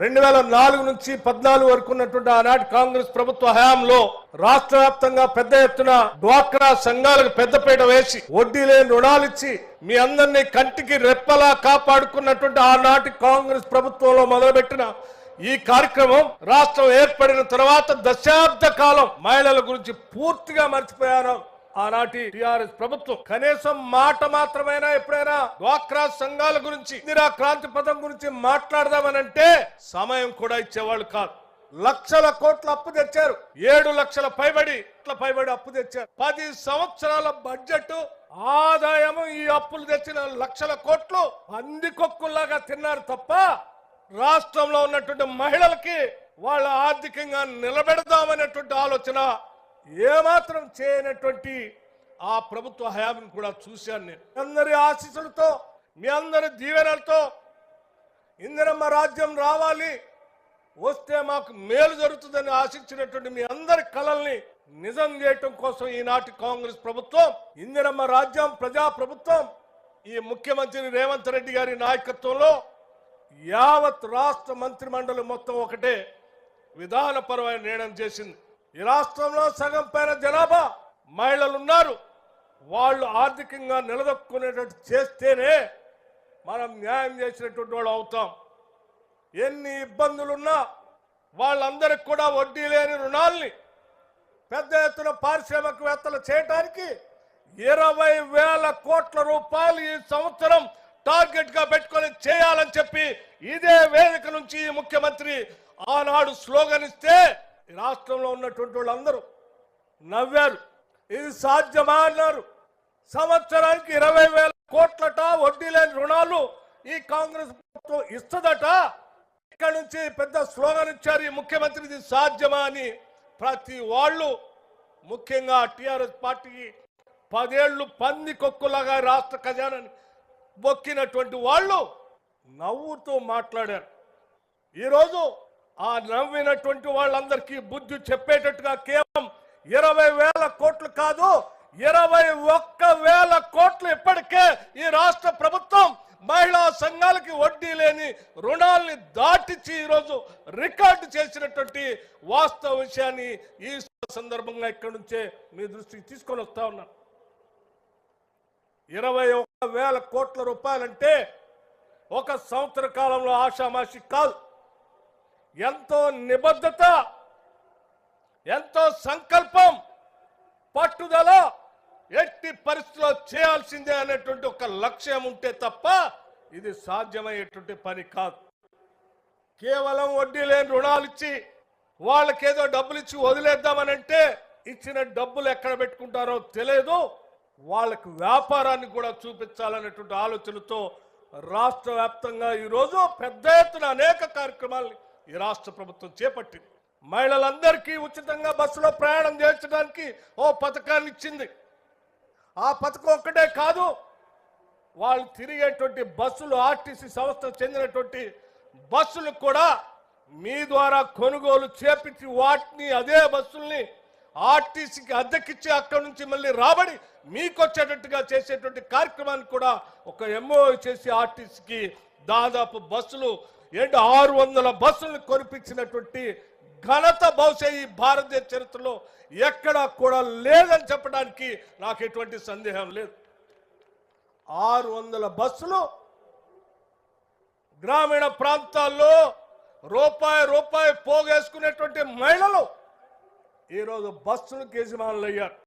రెండు వేల నాలుగు నుంచి పద్నాలుగు వరకు ఉన్నటువంటి ఆనాటి కాంగ్రెస్ ప్రభుత్వ హయాంలో రాష్ట్ర వ్యాప్తంగా పెద్ద ఎత్తున డ్వాక్రా సంఘాలకు పెద్దపీట వేసి వడ్డీ లేని రుణాలిచ్చి మీ అందరినీ కంటికి రెప్పలా కాపాడుకున్నటువంటి ఆనాటి కాంగ్రెస్ ప్రభుత్వంలో మొదలుపెట్టిన ఈ కార్యక్రమం రాష్ట్రం ఏర్పడిన తర్వాత దశాబ్ద కాలం మహిళల గురించి పూర్తిగా మర్చిపోయారు ఆనాటి టిఆర్ఎస్ ప్రభుత్వం కనీసం మాట మాత్రమైనా ఎప్పుడైనా డ్వాక్రా సంఘాల గురించి ఇందిరా క్రాంతి పథం గురించి మాట్లాడదామనంటే సమయం కూడా ఇచ్చేవాళ్ళు కాదు. లక్షల కోట్ల అప్పు తెచ్చారు. ఏడు లక్షల పైబడి పైబడి అప్పు తెచ్చారు. పది సంవత్సరాల బడ్జెట్ ఆదాయము ఈ అప్పులు తెచ్చిన లక్షల కోట్లు అందికొక్కులాగా తిన్నారు తప్ప రాష్ట్రంలో ఉన్నటువంటి మహిళలకి వాళ్ళ ఆర్థికంగా నిలబెడదామనేటువంటి ఆలోచన ఏమాత్రం చేయనటువంటి ఆ ప్రభుత్వ హయామిని కూడా చూశాను నేను. అందరి ఆశీస్సులతో మీ అందరి దీవెనలతో ఇందిరమ్మ రాజ్యం రావాలి వస్తే మాకు మేలు జరుగుతుందని ఆశించినటువంటి మీ అందరి కలల్ని నిజం చేయటం కోసం ఈనాటి కాంగ్రెస్ ప్రభుత్వం ఇందిరమ్మ రాజ్యం ప్రజా ప్రభుత్వం ఈ ముఖ్యమంత్రి రేవంత్ రెడ్డి గారి నాయకత్వంలో యావత్ రాష్ట్ర మంత్రి మండలి మొత్తం ఒకటే విధానపరమైన నిర్ణయం చేసింది. ఈ రాష్ట్రంలో సగం పైన జనాభా మహిళలు ఉన్నారు వాళ్ళు ఆర్థికంగా నిలదొక్కునేటట్టు చేస్తేనే మనం న్యాయం చేసినటువంటి వాళ్ళు అవుతాం. ఎన్ని ఇబ్బందులున్నా వాళ్ళందరికి కూడా వడ్డీ లేని రుణాల్ని పెద్ద ఎత్తున పారిశ్రామికవేత్తలు చేయడానికి ఇరవై వేల కోట్ల రూపాయలు ఈ సంవత్సరం టార్గెట్గా పెట్టుకొని చేయాలని చెప్పి ఇదే వేదిక నుంచి ముఖ్యమంత్రి ఆనాడు స్లోగన్ ఇస్తే రాష్ట్రంలో ఉన్నటువంటి వాళ్ళందరూ నవ్వారు. ఇది సాధ్యమా అన్నారు. సంవత్సరానికి ఇరవై వేల కోట్లట వడ్డీ లేని రుణాలు ఈ కాంగ్రెస్ ప్రభుత్వం ఇస్తుందట. ఇక్కడ నుంచి పెద్ద స్లోగన్ ఇచ్చారు ఈ ముఖ్యమంత్రి. ఇది సాధ్యమా అని ప్రతి వాళ్ళు ముఖ్యంగా టిఆర్ఎస్ పార్టీకి పదేళ్ళు పంది కొక్కులాగా రాష్ట్ర ఖజానాని బొక్కినటువంటి వాళ్ళు నవ్వుతూ మాట్లాడారు. ఈరోజు ఆ నవ్వినటువంటి వాళ్ళందరికీ బుద్ధి చెప్పేటట్టుగా కేవలం ఇరవై వేల కోట్లు కాదు ఇరవై ఒక్క వేల కోట్లు ఇప్పటికే ఈ రాష్ట్ర ప్రభుత్వం మహిళా సంఘాలకి వడ్డీ లేని రుణాల్ని దాటిచి ఈరోజు రికార్డు చేసినటువంటి వాస్తవ విషయాన్ని ఈ సందర్భంగా ఇక్కడి నుంచే మీ దృష్టికి తీసుకొని వస్తా ఉన్నాను. ఇరవై ఒక్క వేల కోట్ల రూపాయలంటే ఒక సంవత్సర కాలంలో ఆషామాషి కాదు. ఎంతో నిబద్ధత ఎంతో సంకల్పం పట్టుదల ఎట్టి పరిస్థితిలో చేయాల్సిందే అనేటువంటి ఒక లక్ష్యం ఉంటే తప్ప ఇది సాధ్యమయ్యేటువంటి పని కాదు. కేవలం వడ్డీ లేని రుణాలు ఇచ్చి వాళ్ళకేదో డబ్బులు ఇచ్చి వదిలేద్దామనంటే ఇచ్చిన డబ్బులు ఎక్కడ పెట్టుకుంటారో తెలియదు. వాళ్ళకు వ్యాపారాన్ని కూడా చూపించాలనేటువంటి ఆలోచనతో రాష్ట్ర వ్యాప్తంగా ఈరోజు పెద్ద ఎత్తున అనేక కార్యక్రమాలు ఈ రాష్ట్ర ప్రభుత్వం చేపట్టింది. మహిళలందరికీ ఉచితంగా బస్సులో ప్రయాణం చేయించడానికి ఓ పథకాన్ని ఇచ్చింది. ఆ పథకం ఒక్కటే కాదు వాళ్ళు తిరిగేటువంటి బస్సులు ఆర్టీసీ సంస్థకు చెందినటువంటి బస్సులు కూడా మీ ద్వారా కొనుగోలు చేపించి వాటిని అదే బస్సుల్ని ఆర్టీసీకి అద్దెకిచ్చి అక్కడి నుంచి మళ్ళీ రాబడి మీకు వచ్చేటట్టుగా చేసేటువంటి కార్యక్రమాన్ని కూడా ఒక ఎంఓ చేసి ఆర్టీసీకి దాదాపు బస్సులు ఏంటి ఆరు వందల బస్సులు కొనిపించినటువంటి ఘనత బహుశా ఈ భారతీయ చరిత్రలో ఎక్కడా కూడా లేదని చెప్పడానికి నాకు ఎటువంటి సందేహం లేదు. ఆరు వందల బస్సులు గ్రామీణ ప్రాంతాల్లో రూపాయి రూపాయి పోగేసుకునేటువంటి మహిళలు ఈరోజు బస్సులు యజమానులు అయ్యారు